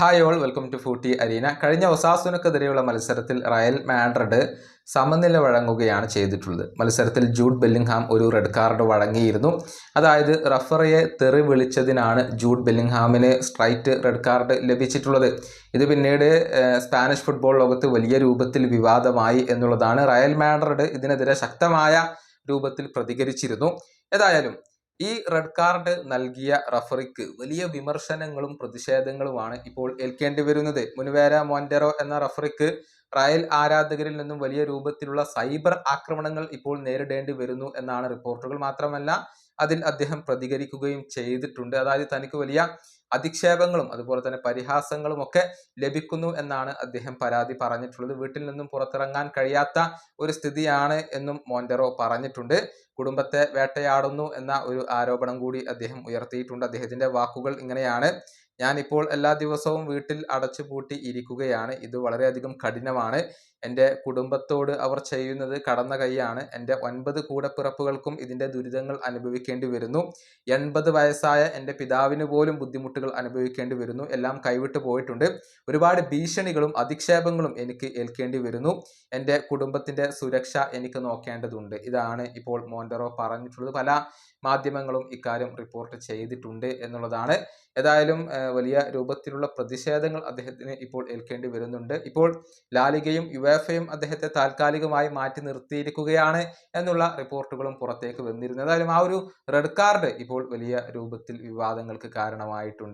Hi all welcome to Footy Arena കഴിഞ്ഞ ഒസാസുനക്കെതിരെയുള്ള മത്സരത്തിൽ റയൽ മാഡ്രിഡ് സമനില വഴങ്ങുകയാണ് ചെയ്തിട്ടുള്ളത്. മത്സരത്തിൽ ജൂഡ് ബെല്ലിംഗ്ഹാം ഒരു റെഡ് കാർഡ് വഴങ്ങിയിരുന്നു. അതായത് റഫറിയെ തെറി വിളിച്ചതിനാണ് ജൂഡ് ബെല്ലിംഗ്ഹാമിന് സ്ട്രൈറ്റ് റെഡ് കാർഡ് ലഭിച്ചിട്ടുള്ളത്. ഇത് പിന്നീട് സ്പാനിഷ് ഫുട്ബോൾ ലോകത്ത് വലിയ രൂപത്തിൽ വിവാദമായി എന്നുള്ളതാണ് റയൽ മാഡ്രിഡ് ഇതിനെതിരെ ശക്തമായ രൂപത്തിൽ പ്രതികരിച്ചിരുന്നു. ഏതായാലും ഈ റെഡ് കാർഡ് നൽകിയ റഫറിക്ക് വലിയ വിമർശനങ്ങളും പ്രതിഷേധങ്ങളുമാണ് ഇപ്പോൾ ഏൽക്കേണ്ടി വരുന്നത്. മുൻവേര മോൻഡെറോ എന്ന റഫറിക്ക് റയൽ ആരാധകരിൽ നിന്നും വലിയ രൂപത്തിലുള്ള സൈബർ ആക്രമണങ്ങൾ ഇപ്പോൾ നേരിടേണ്ടി വരുന്നു എന്നാണ് റിപ്പോർട്ടുകൾ മാത്രമല്ല അതിൽ അദ്ദേഹം പ്രതികരിക്കുകയും ചെയ്തിട്ടുണ്ട്. അതായത് തനിക്ക് വലിയ അധിക്ഷേപങ്ങളും അതുപോലെ തന്നെ പരിഹാസങ്ങളും ഒക്കെ ലഭിക്കുന്നു എന്നാണ് അദ്ദേഹം പരാതി പറഞ്ഞിട്ടുള്ളത്. വീട്ടിൽ നിന്നും പുറത്തിറങ്ങാൻ കഴിയാത്ത ഒരു സ്ഥിതിയാണ് എന്നും മോൻഡെറോ പറഞ്ഞിട്ടുണ്ട്. കുടുംബത്തെ വേട്ടയാടുന്നു എന്ന ഒരു ആരോപണം കൂടി അദ്ദേഹം ഉയർത്തിയിട്ടുണ്ട്. അദ്ദേഹത്തിന്റെ വാക്കുകൾ ഇങ്ങനെയാണ്. ഞാൻ ഇപ്പോൾ എല്ലാ ദിവസവും വീട്ടിൽ അടച്ചുപൂട്ടി ഇരിക്കുകയാണ്. ഇത് വളരെയധികം കഠിനമാണ്. എന്റെ കുടുംബത്തോട് അവർ ചെയ്യുന്നത് കടന്ന കൈയാണ്. എന്റെ ഒൻപത് കൂടപ്പിറപ്പുകൾക്കും ഇതിന്റെ ദുരിതങ്ങൾ അനുഭവിക്കേണ്ടി വരുന്നു. എൺപത് വയസ്സായ എന്റെ പിതാവിന് പോലും ബുദ്ധിമുട്ടുകൾ അനുഭവിക്കേണ്ടി വരുന്നു. എല്ലാം കൈവിട്ടു പോയിട്ടുണ്ട്. ഒരുപാട് ഭീഷണികളും അധിക്ഷേപങ്ങളും എനിക്ക് ഏൽക്കേണ്ടി വരുന്നു. എന്റെ കുടുംബത്തിന്റെ സുരക്ഷ എനിക്ക് നോക്കേണ്ടതുണ്ട്. ഇതാണ് ഇപ്പോൾ മോൻഡറോ പറഞ്ഞിട്ടുള്ളത്. പല മാധ്യമങ്ങളും ഇക്കാര്യം റിപ്പോർട്ട് ചെയ്തിട്ടുണ്ട് എന്നുള്ളതാണ്. ഏതായാലും വലിയ രൂപത്തിലുള്ള പ്രതിഷേധങ്ങൾ അദ്ദേഹത്തിന് ഇപ്പോൾ ഏൽക്കേണ്ടി വരുന്നുണ്ട്. ഇപ്പോൾ ലാലികയും യുവേഫയും അദ്ദേഹത്തെ താൽക്കാലികമായി മാറ്റി നിർത്തിയിരിക്കുകയാണ് എന്നുള്ള റിപ്പോർട്ടുകളും പുറത്തേക്ക് വന്നിരുന്നു. ഏതായാലും ആ ഒരു റെഡ് കാർഡ് ഇപ്പോൾ വലിയ രൂപത്തിൽ വിവാദങ്ങൾക്ക് കാരണമായിട്ടുണ്ട്.